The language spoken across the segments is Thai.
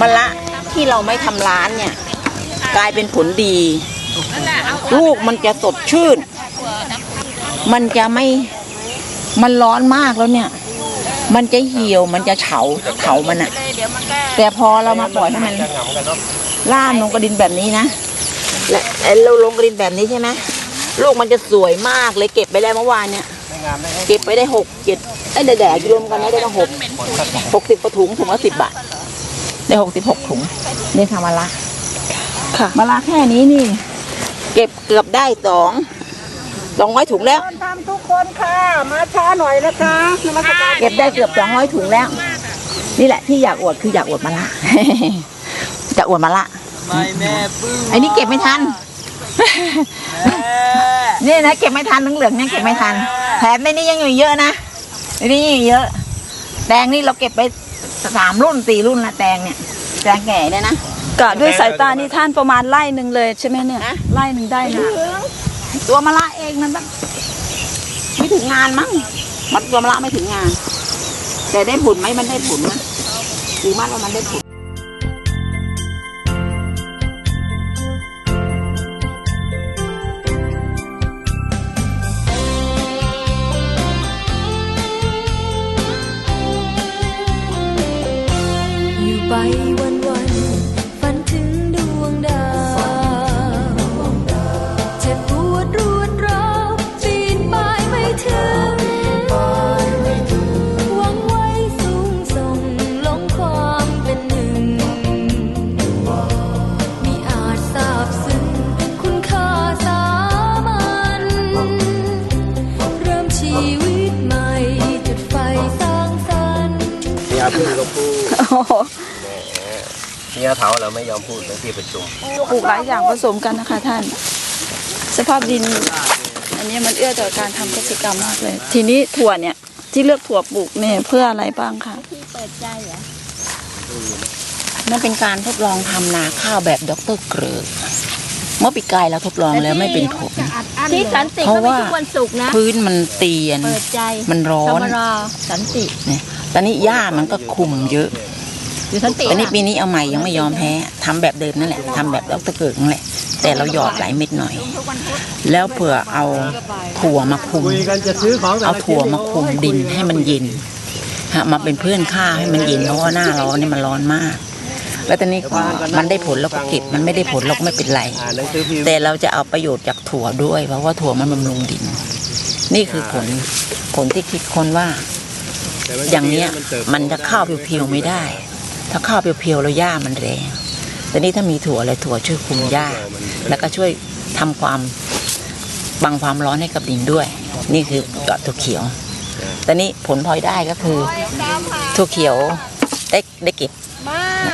มะละที่เราไม่ทำร้านเนี่ย กลายเป็นผลดี ลูกมันจะสดชื่น มันจะไม่มันร้อนมากแล้วเนี่ย มันจะเหี่ยวมันจะเฉาเฉามันอะแต่พอเรามาปล่อยให้มันล่ามลงกระดินแบบนี้นะและเราลงกระดินแบบนี้ใช่ไหมลูกมันจะสวยมากเลยเก็บไปได้เมื่อวานเนี่ยเก็บไปได้หกเจ็ดไอ้แดดๆรวมกันได้ตั้งหกหกสิบกว่าถุงถุงละสิบบาท ได้หกสิบหกถุงนี่ค่ะมะละค่ะมะละแค่นี้นี่ เก็บเกือบได้สองสองร้อยถุงแล้ว ทำทุกคนค่ะ มาช้าหน่อยนะคะนมัสการเก็บได้เกือบสองร้อยถุงแล้ว นี่แหละที่อยากอวดคืออยากอวดมะละ จะอวดมะละไม่แม่ปึ้งไอ้นี่เก็บไม่ทันนี่นะเก็บไม่ทันเหลืองๆเนี่ยเก็บไม่ทันแถมในนี้ยังอยู่เยอะนะในนี้ยังอยู่เยอะแตงนี่เราเก็บไป สามรุ่นสี่รุ่นละแตงเนี่ยแตงแก่เนี่ยนะ กะด้วยสายตานี่ท่านประมาณไล่หนึ่งเลยใช่ไหมเนี่ยฮะ ไล่หนึ่งได้นะตัวมะละเองมันแบบไม่ถึงงานมั้งมันตัวมะละไม่ถึงงาน แต่ได้ผลไหมมันได้ผลนะถือมั่นว่ามันได้ผล เมียเถาเราไม่ยอมพูดในที่ประชุมปลูกหลายอย่างผสมกันนะคะท่าน สภาพดิน อันนี้มันเอื้อต่อการทำเกษตรกรรมมากเลย ทีนี้ถั่วเนี่ยที่เลือกถั่วปลูกเนี่ยเพื่ออะไรบ้างคะนั่นเป็นการทดลองทำนาข้าวแบบดรเกริกเมื่อปีกายเราทดลองแล้วไม่เป็นผลที่สันติเพราะเขาไม่ว่าทุกวันศุกร์นะพื้นมันเตียนเปิดใจมันร้อสนมรอสันติเนี่ยตอนนี้หญ้ามันก็คุมเยอะ อยู่สันติตอนนี้ปีนี้เอาใหม่ยังไม่ยอมแพ้ทำแบบเดิมนั่นแหละทำแบบดรเกริกนั่นแหละ แต่เราหยอดหลายเม็ดหน่อย แล้วเผื่อเอาถั่วมาคุมเอาถั่วมาคุมดินให้มันเย็นฮะมาเป็นเพื่อนข้าวให้มันเย็นเพราะว่าหน้าร้อนนี่มันร้อนมาก แล้วตอนนี้ก็มันได้ผลเราก็เก็บมันไม่ได้ผลเราก็ไม่เป็นไร แต่เราจะเอาประโยชน์จากถั่วด้วย เพราะว่าถั่วมันบำรุงดิน นี่คือผลผลที่คิดคนว่า อย่างเนี้ยมันจะข้าวเพียวๆไม่ได้ ถ้าข้าวเพียวๆแล้วหญ้ามันแรงแต่นี่ถ้ามีถั่วอะไรถั่วช่วยคุมหญ้า แล้วก็ช่วยทำความบังความร้อนให้กับดินด้วย นี่คือถั่วเขียวแต่นี่ผลพลอยได้ก็คือถั่วเขียวได้ได้เก็บ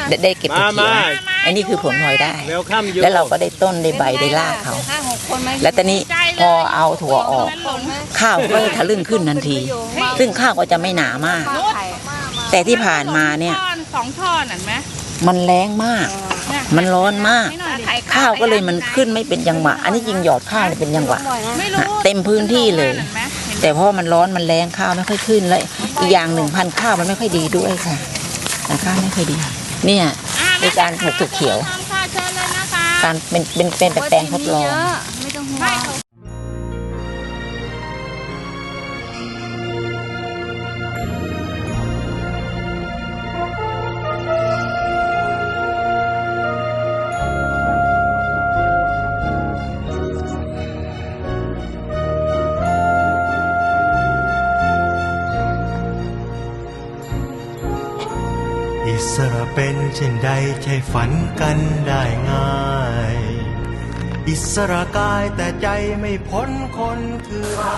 ได้ได้เก็บมาถั่วเขียมาวอันนี้คือผลพลอยได้เวลคัมยูแล้วเราก็ได้ต้นได้ใบได้รากเขา แล้วตอนนี้พอเอาถั่วออก ข้าวก็ทะลึ่งขึ้นทันที ซึ่งข้าวก็จะไม่หนามาก แต่ที่ผ่านมาเนี่ยท่อน สองท่อนเห็นไหมมันแรงมาก มันร้อนมากไม่หน่อยข้าวก็เลยมันขึ้นไม่เป็นจังหวะ อันนี้จริงหยอดข้าวเนี่ยเป็นจังหวะ ไม่รู้ฮะเต็มพื้นที่เลย ห็นไหมเห็นแต่เพราะมันร้อนมันแรงข้าวไม่ค่อยขึ้นแล้วอีกอย่างหนึ่งพันธุ์ข้าวมันไม่ค่อยดีด้วยค่ะแต่ข้าวไม่ค่อยดี เนี่ยในการปลูกถั่วเขียว น้ำค่ะเชิญเลยนะคะการเป็นเป็นเป็นแปลงทดลอง ไม่ต้องห่วง สระเป็นเช่นใดใช่ฝันกันได้ง่าย อิสระกายแต่ใจไม่พ้นคนคือเรา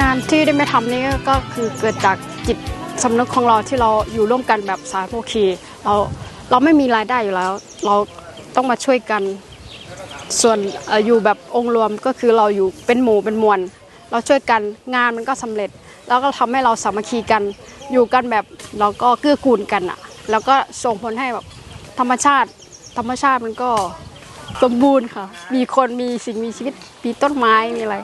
งานที่ได้มาทำนี่ก็คือเกิดจากจิตสำนึกของเราที่เราอยู่ร่วมกันแบบสามัคคีเราเราไม่มีรายได้อยู่แล้ว เราต้องมาช่วยกัน ส่วนอยู่แบบองค์รวมก็คือเราอยู่เป็นหมู่เป็นมวล เราช่วยกันงานมันก็สำเร็จ แล้วก็ทำให้เราสามัคคีกันอยู่กันแบบเราก็เกื้อกูลกันอะแล้วก็ส่งผลให้แบบธรรมชาติ ธรรมชาติมันก็สมบูรณ์ค่ะ มีคนมีสิ่งมีชีวิตมีต้นไม้มีอะไร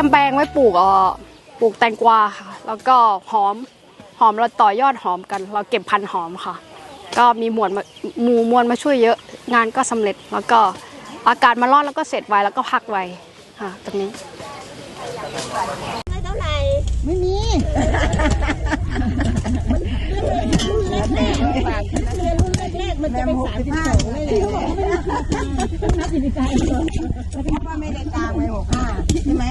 ยมแปลงไว้ปลูกเอ่อปลูกแตงกวาค่ะ แล้วก็หอมหอมเราต่อยอดหอมกัน เราเก็บพันธุ์หอมค่ะ ก็มีมวลมาหมู่มวลมาช่วยเยอะ งานก็สำเร็จแล้วก็อากาศมาร้อนแล้วก็เสร็จไวแล้วก็พักไวค่ะตรงนี้ มันจะไปสามสิบที่เลยเขาบอกไม่ได้นับอยู่ในใจเพราะว่าไม่ได้ตามไปหกห้าใช่ไหม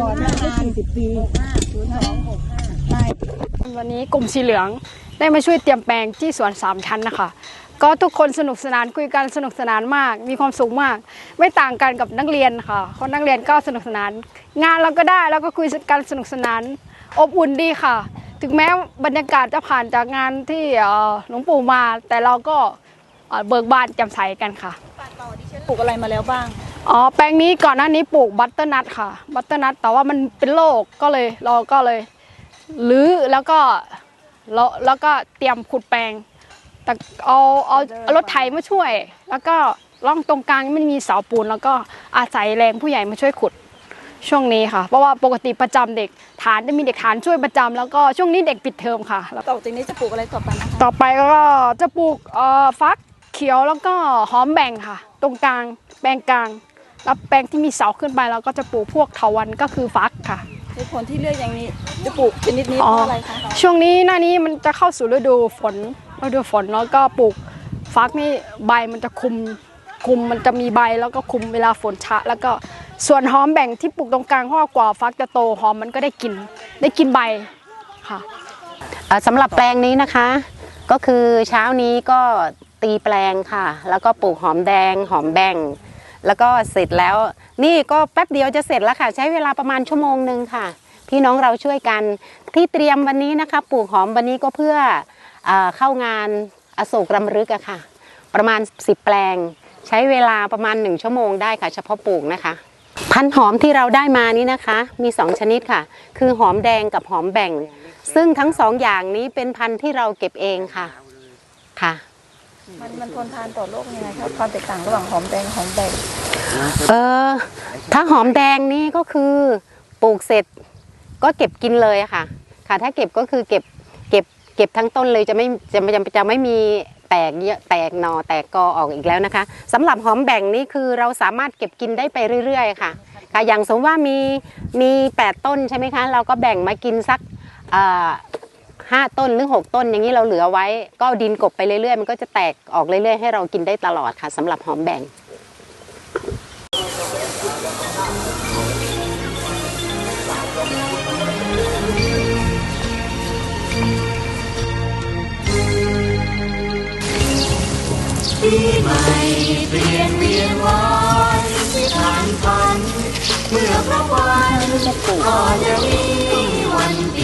ก่อนหน้าสี่สิบปีหกห้าศูนย์สองหกห้าใช่วันนี้กลุ่มสีเหลืองได้มาช่วยเตรียมแปลงที่สวนสามชั้นนะคะ ก็ทุกคนสนุกสนานคุยกันสนุกสนานมาก มีความสุขมาก ไม่ต่างกันกับนักเรียนค่ะคนนักเรียนก็สนุกสนาน งานเราก็ได้แล้วก็คุยกันสนุกสนาน อบอุ่นดีค่ะ ถึงแม้บรรยากาศจะผ่านจากงานที่เอ่อหลวงปู่มา แต่เราก็เอ่อเบิกบานแจ่มใสกันค่ะปลูกอะไรมาแล้วบ้างอ๋อแปลงนี้ก่อนหน้านี้ปลูกบัตเตอร์นัทค่ะ บัตเตอร์นัทแต่ว่ามันเป็นโรคก็เลยเราก็เลยรื้อแล้วก็แล้วแล้วก็เตรียมขุดแปลง แต่เอาเอาเอารถไถมาช่วย แล้วก็ร่องตรงกลางไม่มีเสาปูน แล้วก็อาศัยแรงผู้ใหญ่มาช่วยขุด ช่วงนี้ค่ะ เพราะว่าปกติประจำเด็กฐานจะมีเด็กฐานช่วยประจำแล้วก็ช่วงนี้เด็กปิดเทอมค่ะต่อจากนี้จะปลูกอะไรต่อไปนะคะต่อไปก็จะปลูกเอ่อฟักเขียวแล้วก็หอมแบ่งค่ะ ตรงกลางแปลงกลางแล้วแปลงที่มีเสาขึ้นไปเราก็จะปลูกพวกเถาวันก็คือฟักค่ะเหตุผลที่เลือกอย่างนี้จะปลูกชนิดนี้เพราะอะไรคะช่วงนี้หน้านี้มันจะเข้าสู่ฤดูฝนฤดูฝนแล้วก็ปลูกฟักนี่ใบมันจะคุมคุมมันจะมีใบแล้วก็คุมเวลาฝนชะ แล้วก็ ส่วนหอมแบ่งที่ปลูกตรงกลางเพราะว่ากว่าฟักจะโตหอมมันก็ได้กินได้กินใบค่ะสำหรับแปลงนี้นะคะ ก็คือเช้านี้ก็ตีแปลงค่ะ แล้วก็ปลูกหอมแดงหอมแบ่ง แล้วก็เสร็จแล้ว นี่ก็แป๊บเดียวจะเสร็จแล้วค่ะ ใช้เวลาประมาณชั่วโมงหนึ่งค่ะ พี่น้องเราช่วยกันที่เตรียมวันนี้นะคะปลูกหอมวันนี้ก็เพื่อเออเข้างานอโศกรำลึกอะค่ะ ประมาณ 10 แปลง ใช้เวลาประมาณ 1 ชั่วโมงได้ค่ะ เฉพาะปลูกนะคะ พันธุ์หอมที่เราได้มานี้นะคะ มี 2 ชนิดค่ะ คือหอมแดงกับหอมแบ่ง ซึ่งทั้งสองอย่างนี้เป็นพันธุ์ที่เราเก็บเองค่ะค่ะ มันมันทนทานต่อโรคยังไงครับความแตกต่างระหว่างหอมแดงหอมแดงเออถ้าหอมแดงนี่ก็คือปลูกเสร็จก็เก็บกินเลยอะค่ะ ค่ะ ถ้าเก็บก็คือเก็บเก็บเก็บทั้งต้นเลยจะไม่จะจะจะไม่มีแตกเยอะแตกหนอแตกกอออกอีกแล้วนะคะสำหรับหอมแบ่งนี่คือเราสามารถเก็บกินได้ไปเรื่อยๆ ค่ะค่ะอย่างสมมติว่ามีมีแปดต้นใช่ไหมคะ เราก็แบ่งมากินสักห้าต้นหรือหกต้นอย่างนี้เราเหลือไว้ ก็ดินกบไปเรื่อยๆ มันก็จะแตกออกเรื่อยๆ ให้เรากินได้ตลอดค่ะสำหรับหอมแบ่ง ปีใหม่เปลี่ยนเวียนวันที่ผ่านพันเมื่อพระวันก็จะมีวันปี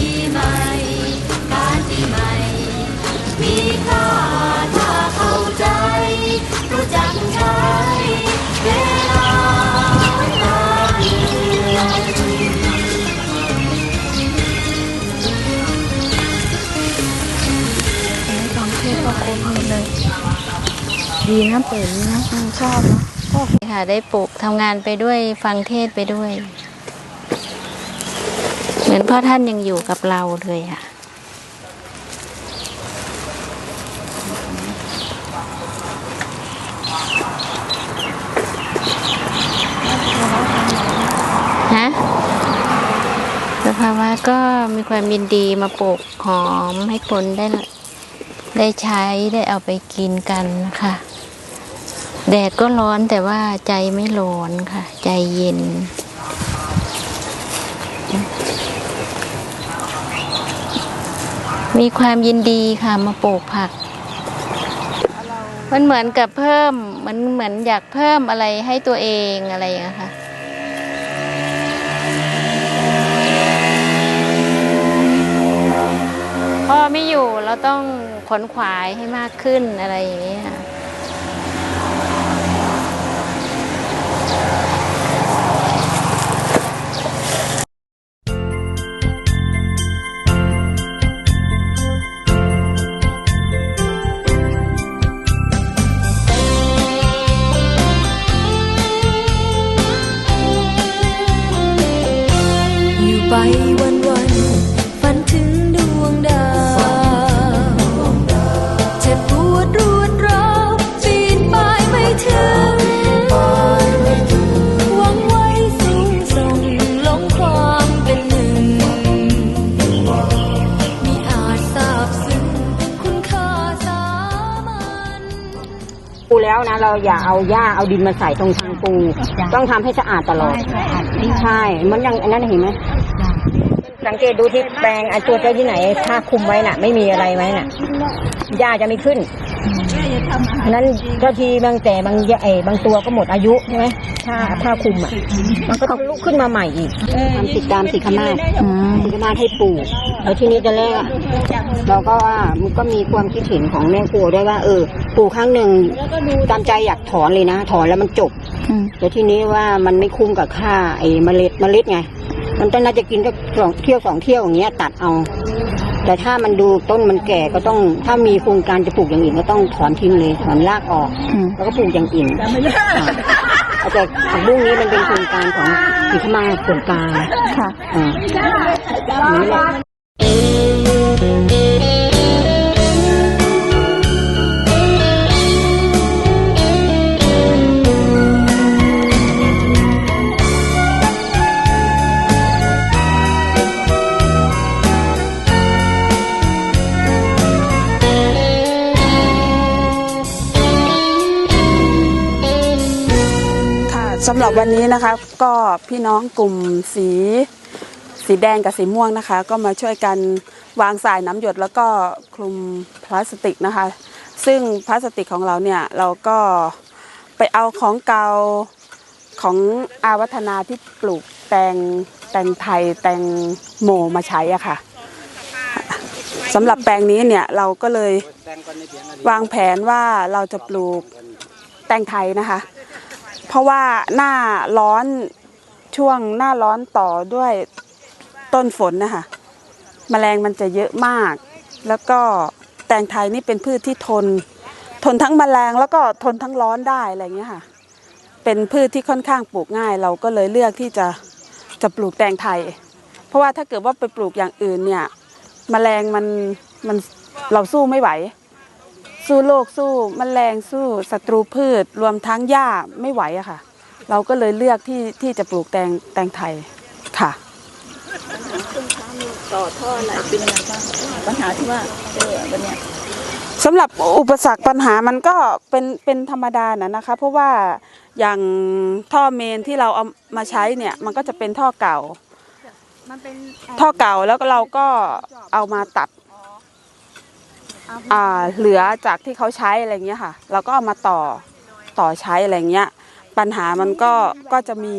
ดีนะเปิดนะชอบนะเพราะค่ะได้ปลูกทำงานไปด้วยฟังเทศไปด้วย เหมือนพ่อท่านยังอยู่กับเราเลยค่ะฮะสภาวะก็มีความยินดีมาปลูกหอมให้คนได้ได้ใช้ได้เอาไปกินกันนะคะ แดดก็ร้อนแต่ว่าใจไม่ร้อนค่ะ ใจเย็น มีความยินดีค่ะมาปลูกผัก มันเหมือนกับเพิ่มมันเหมือนอยากเพิ่มอะไรให้ตัวเองอะไรอย่างเงี้ยค่ะพอไม่อยู่เราต้องขนขวายให้มากขึ้นอะไรอย่างเงี้ย อย่าเอาหญ้าเอาดินมาใส่ตรงทางปู ต้องทำให้สะอาดตลอด ใช่เหมันยังอันนั้นเห็นไหมสังเกตดูที่แปลงไอ้ตัวเจ้าที่ไหน ถ้าคลุมไว้น่ะ ไม่มีอะไรไว้น่ะหญ้าจะไม่ขึ้นอั นนั้นเจ้าทีบางแต่บางไอ้บางตัวก็หมดอายุใช่ไหมถ้าถ้าคลุมอะ มันก็ลุกขึ้นมาใหม่อีกทำติดตามสิขมาศสิขมาศให้ปลูกแล้วทีนี้จะแรกอะเราก็ว่ามันก็มีความคิดเห็นของแม่ครัวด้วยว่า เออปลูกครั้งหนึ่งตามใจอยากถอนเลยนะ ถอนแล้วมันจบอืมแต่ทีนี้ว่ามันไม่คุ้มกับค่าไอ้เมล็ดเมล็ดไง มันต้องน่าจะกินสักสองเที่ยวสองเที่ยวอย่างเงี้ยตัดเอา แต่ถ้ามันดูต้นมันแก่ก็ต้องถ้ามีโครงการจะปลูกอย่างอื่นก็ต้องถอนทิ้งเลยถอนรากออกอืมแล้วก็ปลูกอย่างอื่นค่ะเอาแต่ผักบุ้งนี้มันเป็นโครงการของสีขมาโครงการค่ะอ่าำหรับวันนี้นะคะ ก็พี่น้องกลุ่มสีสีแดงกับสีม่วงนะคะ ก็มาช่วยกันวางสายน้ำหยดแล้วก็คลุมพลาสติกนะคะ ซึ่งพลาสติกของเราเนี่ยเราก็ไปเอาของเก่าของอาวัฒนาที่ปลูกแตงแตงไทยแตงโมมาใช้อะค่ะสำหรับแปลงนี้เนี่ยเราก็เลยวางแผนว่าเราจะปลูกแตงไทยนะคะ เพราะว่าหน้าร้อนช่วงหน้าร้อนต่อด้วยต้นฝนนะคะแมลงมันจะเยอะมาก แล้วก็แตงไทยนี่เป็นพืชที่ทน ทนทั้งแมลงแล้วก็ทนทั้งร้อนได้อะไรเงี้ยค่ะ เป็นพืชที่ค่อนข้างปลูกง่าย เราก็เลยเลือกที่จะจะปลูกแตงไทย เพราะว่าถ้าเกิดว่าไปปลูกอย่างอื่นเนี่ยแมลงมันมันเราสู้ไม่ไหว สู้โรคสู้แมลงสู้ศัตรูพืช รวมทั้งหญ้าไม่ไหวอะค่ะ เราก็เลยเลือกที่ที่จะปลูกแตงแตงไทยค่ะต่อท่ออะไรเป็นยังไงบ้างปัญหาที่ว่าเจอวันนี้สำหรับอุปสรรคปัญหามันก็เป็นเป็นธรรมดานะนะคะ เพราะว่าอย่างท่อเมนที่เราเอามาใช้เนี่ยมันก็จะเป็นท่อเก่าท่อเก่าแล้วก็เราก็เอามาตัดอ่า เหลือจากที่เขาใช้อะไรเงี้ยค่ะ เราก็เอามาต่อต่อใช้อะไรเงี้ย ปัญหามันก็ก็จะมี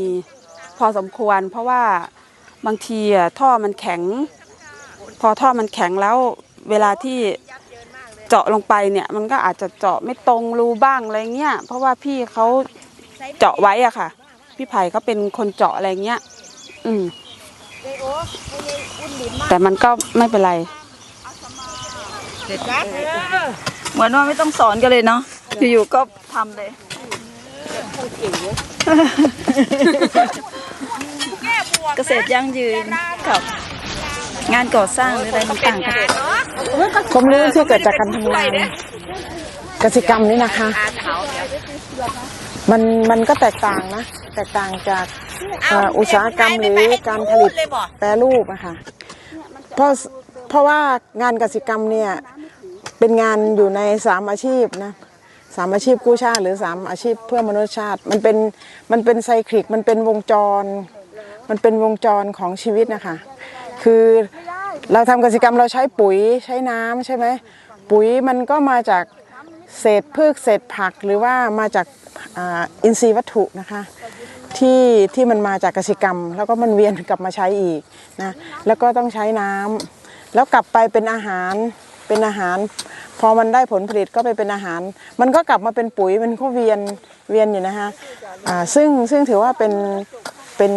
พอสมควร เพราะว่าบางทีท่อมันแข็ง พอท่อมันแข็งแล้วเวลาที่เจาะลงไปเนี่ย มันก็อาจจะเจาะไม่ตรงรูบ้างอะไรเงี้ย เพราะว่าพี่เขาเจาะไว้อะค่ะ พี่ไผ่เขาเป็นคนเจาะอะไรเงี้ย อืมแต่มันก็ไม่เป็นไร เหมือนว่าไม่ต้องสอนกันเลยเนาะอยู่ๆก็ทำเลยเกษตรยั่งยืนกับงานก่อสร้างหรืออะไรต่างๆกันความรู้ที่เกิดจากการทำงานกสิกรรมนี่นะคะ มันมันก็แตกต่างนะ แตกต่างจากเอ่ออุตสาหกรรมหรือการผลิตแปรรูปอะค่ะเพราะ เพราะว่างานกสิกรรมเนี่ยเป็นงานอยู่ในสามอาชีพนะสามอาชีพกู้ชาติ หรือสามอาชีพเพื่อมนุษยชาติ มันเป็นมันเป็นไซคลิกมันเป็นวงจร มันเป็นวงจรของชีวิตนะคะ คือเราทำกสิกรรมเราใช้ปุ๋ยใช้น้ำใช่ไหมปุ๋ยมันก็มาจากเศษพืชเศษผักหรือว่ามาจากอินทรีย์วัตถุนะคะที่ที่มันมาจากกสิกรรม แล้วก็มันเวียนกลับมาใช้อีกนะแล้วก็ต้องใช้น้ำ แล้วกลับไปเป็นอาหารเป็นอาหาร พอมันได้ผลผลิตก็ไปเป็นอาหาร มันก็กลับมาเป็นปุ๋ยมันก็เวียนเวียนอยู่นะคะอ่าซึ่งซึ่งถือว่าเป็นเป็น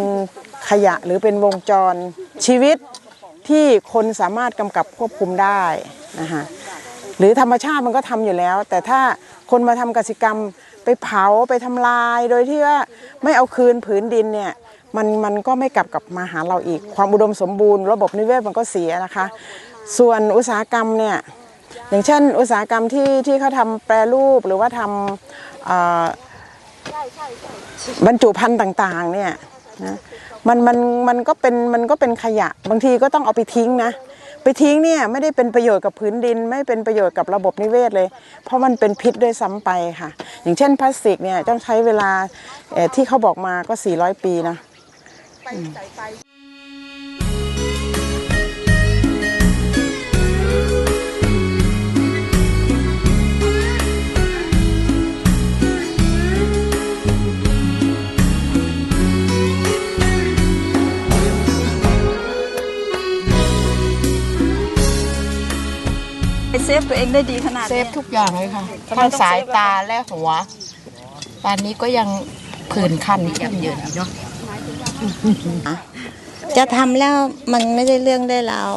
ขยะหรือเป็นวงจรชีวิตที่คนสามารถกำกับควบคุมได้นะคะหรือธรรมชาติมันก็ทำอยู่แล้ว แต่ถ้าคนมาทำกสิกรรมไปเผาไปทำลาย โดยที่ว่าไม่เอาคืนผืนดินเนี่ย มันมันก็ไม่กลับกลับมาหาเราอีก ความอุดมสมบูรณ์ระบบนิเวศมันก็เสียนะคะ ส่วนอุตสาหกรรมเนี่ยอย่างเช่น อุตสาหกรรมที่ที่เขาทำแปรรูปหรือว่าทำบรรจุภัณฑ์ต่างๆเนี่ยนะมันมันมันก็เป็นมันก็เป็นขยะ บางทีก็ต้องเอาไปทิ้งนะ ไปทิ้งเนี่ยไม่ได้เป็นประโยชน์กับพื้นดิน ไม่เป็นประโยชน์กับระบบนิเวศเลย เพราะมันเป็นพิษด้วยซ้ำไปค่ะ อย่างเช่นพลาสติกเนี่ยต้องใช้เวลาที่เขาบอกมาก็ 400 ปีนะ เซฟตัวเองได้ดีขนาดเซฟทุกอย่างเลยค่ะทั้งสายตาและหัว ตอนนี้ก็ยังผื่นคันขึ้นอยู่เนาะ จะทำแล้วมันไม่ได้เรื่องได้ราว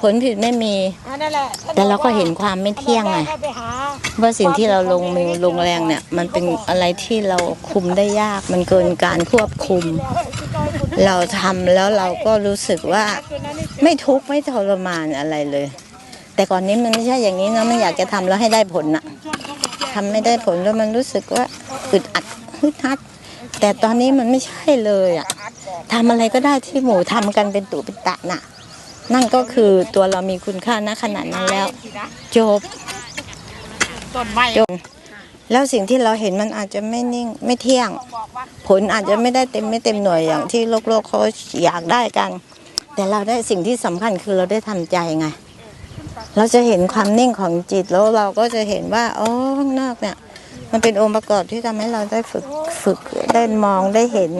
ผลผิดไม่มี แต่เราก็เห็นความไม่เที่ยงไงว่าสิ่งที่เราลงมือลงแรงเนี่ย มันเป็นอะไรที่เราคุมได้ยาก มันเกินการควบคุม เราทำแล้วเราก็รู้สึกว่าไม่ทุกข์ไม่ทรมานอะไรเลย แต่ก่อนนี้มันไม่ใช่อย่างนี้นะมันอยากจะทำแล้วให้ได้ผลนะทำไม่ได้ผลแล้วมันรู้สึกว่าอึดอัดฮึดฮัดแต่ตอนนี้มันไม่ใช่เลยอะ ทำอะไรก็ได้ที่หมูทำกันเป็นตุเป็นตะน่ะ นั่นก็คือตัวเรามีคุณค่าณขนาดนั้นแล้ว จบต้นไม้จบแล้วสิ่งที่เราเห็นมันอาจจะไม่นิ่งไม่เที่ยง ผลอาจจะไม่ได้เต็มไม่เต็มหน่วยอย่างที่โลกโลกเขาอยากได้กัน แต่เราได้สิ่งที่สำคัญคือเราได้ทำใจไง เราจะเห็นความนิ่งของจิตแล้วเราก็จะเห็นว่าอ๋อข้างนอกเนี่ย มันเป็นองค์ประกอบที่ทำให้เราได้ฝึกฝึกได้มองได้เห็น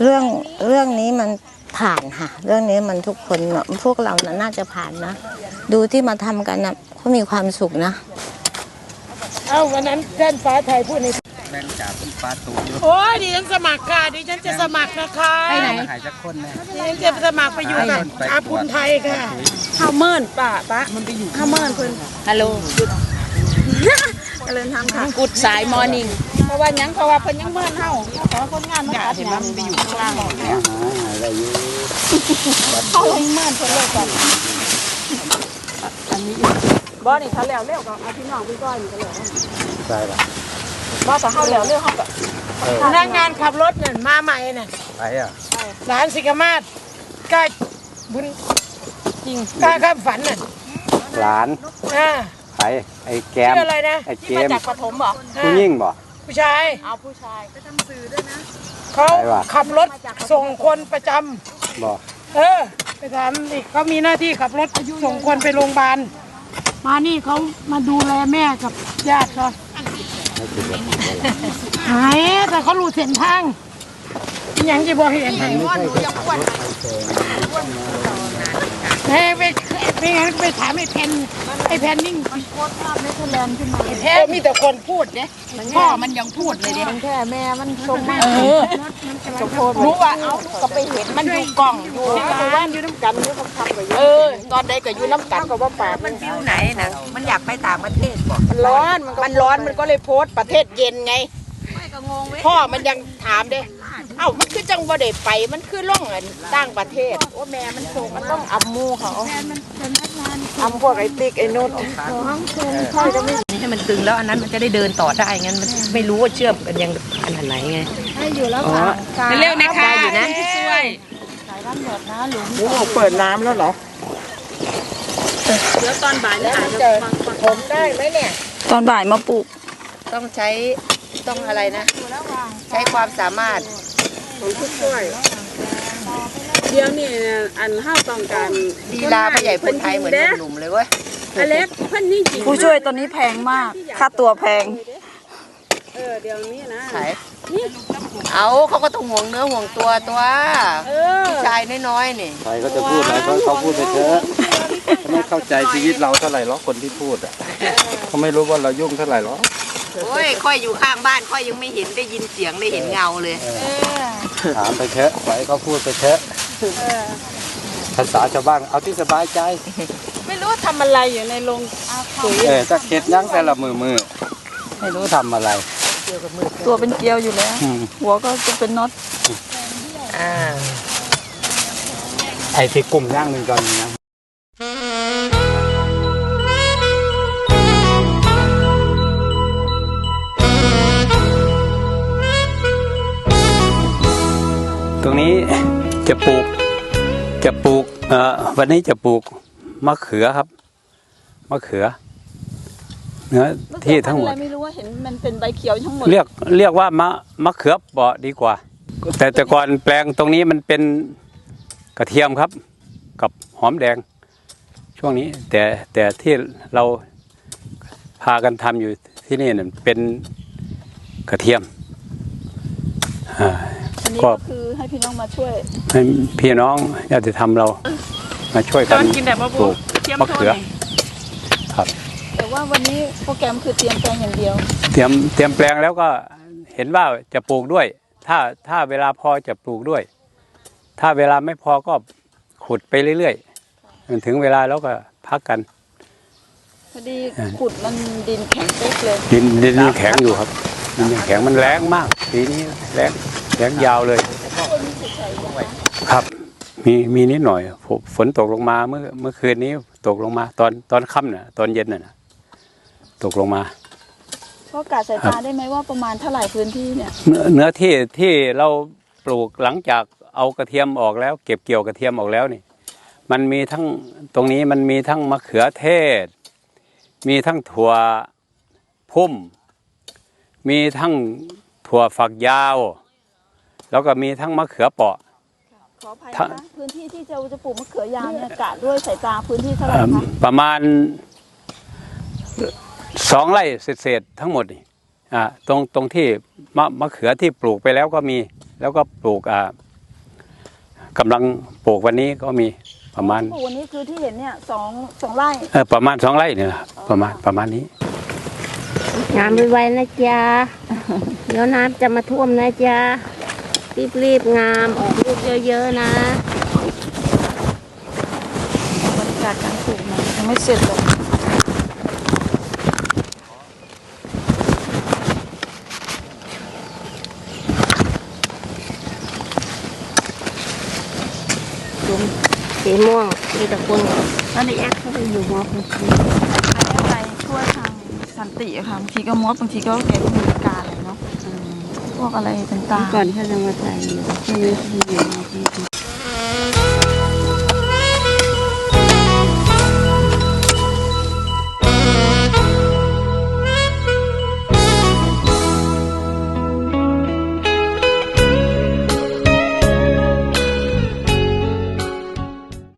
เรื่องเรื่องนี้มันผ่านค่ะ เรื่องนี้มันทุกคนเนอะพวกเราน่ะน่าจะผ่านนะ ดูที่มาทำกันนะเขามีความสุขนะ เอ้าวันนั้นท่านฟ้าไทยพูดในแม่งจ่าเป็นปลาตูอยู่โอ้ยดิฉันสมัครค่ะดิฉันจะสมัครนะคะไปไหนหายจากคนแน่ดิฉันจะสมัครไปอยู่กับอาภูมิไทยค่ะข้าวเมินป่าปะมันไปอยู่ข้าวเมินเพิ่นฮัลโหลก็เลยทำค่ะกุดสายมอร์นิ่ง เพราะว่าหยังเพราะว่าเพิ่นยังเมินเฮาขอคนงานมาตัดมันไปอยู่ข้างล่างอะไรอยู่เขาเลยเมินเพิ่นเลยก่อนอันนี้บ่นี่ถ้าแล้วเร็วก็เอาพี่น้องพี่ก้อยนี่ก็แล้วใช่ละบ่ถ้าเฮาแล้วเร็วเฮาก็พนักงานขับรถเนี่ยมาใหม่เนี่ยไปอะหลานสิกามาศกล้าบุญจริงกล้าข้ามฝันน่ะหลานอ่าไปไอ้แกมชื่ออะไรนะไอ้เกที่มามจากปฐมบ่ผู้ยิ่งบ่ ผู้ชายเอาผู้ชายก็ทำสื่อด้วยนะเขาไปว่ะขับรถส่งคนประจำบ่เออ ไปถามดิเขามีหน้าที่ขับรถส่งคนไปโรงพยาบาลมานี่เขามาดูแลแม่กับญาติเขาหายแต่เขารู้เส้นทางอยังจะบอกเห็นไหนแม่ไปไม่งั้นไปถามไอ้แพนไอ้ แพนนิ่งโคตรภาพเนเธอร์แลนด์ขึ้นมาไอ้แพนมีแต่คนพูดเนี่ยพ่อมันยังพูดเลยดิมันแค่แม่มันชมมาเออสมโพธิรู้ว่าเอาก็ไปเห็นมันอยู่กล่องอยู่แต่ว่าอยู่น้ำกันอยู่กับคำก็อยู่เออ ตอนใดก็อยู่น้ำกันก็ว่าปากมันฟิวไหนนะมันอยากไปต่างประเทศบอกมันร้อนมันร้อนมันก็เลยโพสต์ประเทศเย็นไงพ่อมันยังถามเด้ เอ้ามันคือจังบ่ได้ไป มันคือล่องอันต่างประเทศโอ้แม่มันส่งมันต้องอำหมูเขาทำพวกไอ้ติ๊กไอ้นุชให้มันตึงแล้วอันนั้นมันจะได้เดินต่อได้งั้นมันไม่รู้ว่าเชื่อมกันยังอันไหนไงให้อยู่แล้วอ๋อค่ะเร็วๆนะคะได้อยู่นะช่วยสายน้ำหยดนะหลุมโอ้โหเปิดน้ำแล้วเหรอเดี๋ยวตอนบ่ายแล้วจะผมได้ไหมเนี่ย ตอนบ่ายมาปลูก ต้องใช้ต้องอะไรนะ ใช้ความสามารถ ของทุกช่วยเดี๋ยวนี้อันห้าต้องการลีลาพ่อใหญ่คนไทยเหมือนหนุ่มๆเลยเว้ยอเล็กเพิ่นนี่จริงผู้ช่วยตอนนี้แพงมาก ค่าตัวแพง เออเดี๋ยวนี้นะขายเอาเขาก็ต้องห่วงเนื้อห่วงตัวตัวผู้ชายน้อยๆนี่ใครก็จะพูดอะไรก็เขาพูดไปเถอะเขาไม่เข้าใจชีวิตเราเท่าไหร่หรอกคนที่พูดอะเขาไม่รู้ว่าเรายุ่งเท่าไหร่หรอกโอ้ยค่อยอยู่ข้างบ้านค่อยยังไม่เห็นได้ยินเสียงได้เห็นเงาเลย ถามไปเถอะปล่อยให้เขาพูดไปเถอะภาษาชาวบ้านเอาที่สบายใจ ไม่รู้ทำอะไรอยู่ในโรงปุ๋ยเออจะเข็ดยั้งแต่ละมือมือไม่รู้ทำอะไร ตัวเป็นเกลียวอยู่แล้ว อืม หัวก็จะเป็นน็อต อ่า ไอ้ที่กลุ่มย่างหนึ่งก่อนนะ ตรงนี้จะปลูกจะปลูกเอ่อวันนี้จะปลูกมะเขือครับมะเขือเนื้อที่ทั้งหมดไม่รู้ว่าเห็นมันเป็นใบเขียวทั้งหมดเรียกเรียกว่ามะมะเขือเปราะดีกว่า แต่แต่ก่อนแปลงตรงนี้มันเป็นกระเทียมครับ กับหอมแดง ช่วงนี้แต่แต่ที่เราพากันทำอยู่ที่นี่เนี่ยเป็นกระเทียมอ่าอั นนี้ก็ก็คือให้พี่น้องมาช่วยให้พี่น้องญาติธรรมเรา มาช่วยกันตอนกินแบบมะปลูกเทียมมะเขือโทษหน่อยครับ แต่ว่าวันนี้โปรแกรมคือเตรียมแปลงอย่างเดียว เตรียมเตรียมแปลงแล้วก็เห็นว่าจะปลูกด้วย ถ้าถ้าเวลาพอจะปลูกด้วย ถ้าเวลาไม่พอก็ขุดไปเรื่อยๆจนถึงเวลาแล้วก็พักกันพอดีขุดมันดินแข็งเป๊กเลย ดินดินยังแข็งอยู่ครับดินยังแข็งมันแรงมากปีนี้แรง แรงยาวเลย ครับ มีมีนิดหน่อยฝฝนตกลงมาเมื่อเมื่อคืนนี้ตกลงมา ตอนตอนค่ำน่ะ ตอนเย็นน่ะนะตกลงมาก็กาสายตาได้ไหมว่าประมาณเท่าไหร่พื้นที่เนี่ยเนื้อเนื้อที่ที่เราปลูกหลังจากเอากระเทียมออกแล้ว เก็บเกี่ยวกระเทียมออกแล้วนี่ มันมีทั้งตรงนี้มันมีทั้งมะเขือเทศ มีทั้งถั่วพุ่ม มีทั้งถั่วฝักยาว แล้วก็มีทั้งมะเขือเปราะ ขออภัยถ้านะคะพื้นที่ที่จะจะปลูกมะเขือยาวเนี่ยกะด้วยสายตาพื้นที่เท่าไหร่เอิ่มคะประมาณสองไร่เศษๆทั้งหมดนี่อ่าตรงตรงที่มะมะเขือที่ปลูกไปแล้วก็มี แล้วก็ปลูกอ่ากำลังปลูกวันนี้ก็มีประมาณ ปลูกวันนี้คือที่เห็นเนี่ยสองสองไร่เออประมาณสองไร่เนี่ยนะครับประมาณประมาณนี้งามไวๆนะจ๊ะ เดี๋ยวน้ำจะมาท่วมนะจ๊ะ รีบๆงามออกลูกเยอะๆนะบรรยากาศการปลูกนะยังไม่เสร็จเลยสีม่วงมีแต่คนแล้วในแอคเขาไปอยู่มอบบางทีไปช่วยทางสันติอะค่ะบางทีก็มอบบางทีก็แกก็มีการอะไรเนาะพ วกอะไรต่างๆก่อนเขาจะมาใส่อยู่ช่วงนี้เขาอยู่ม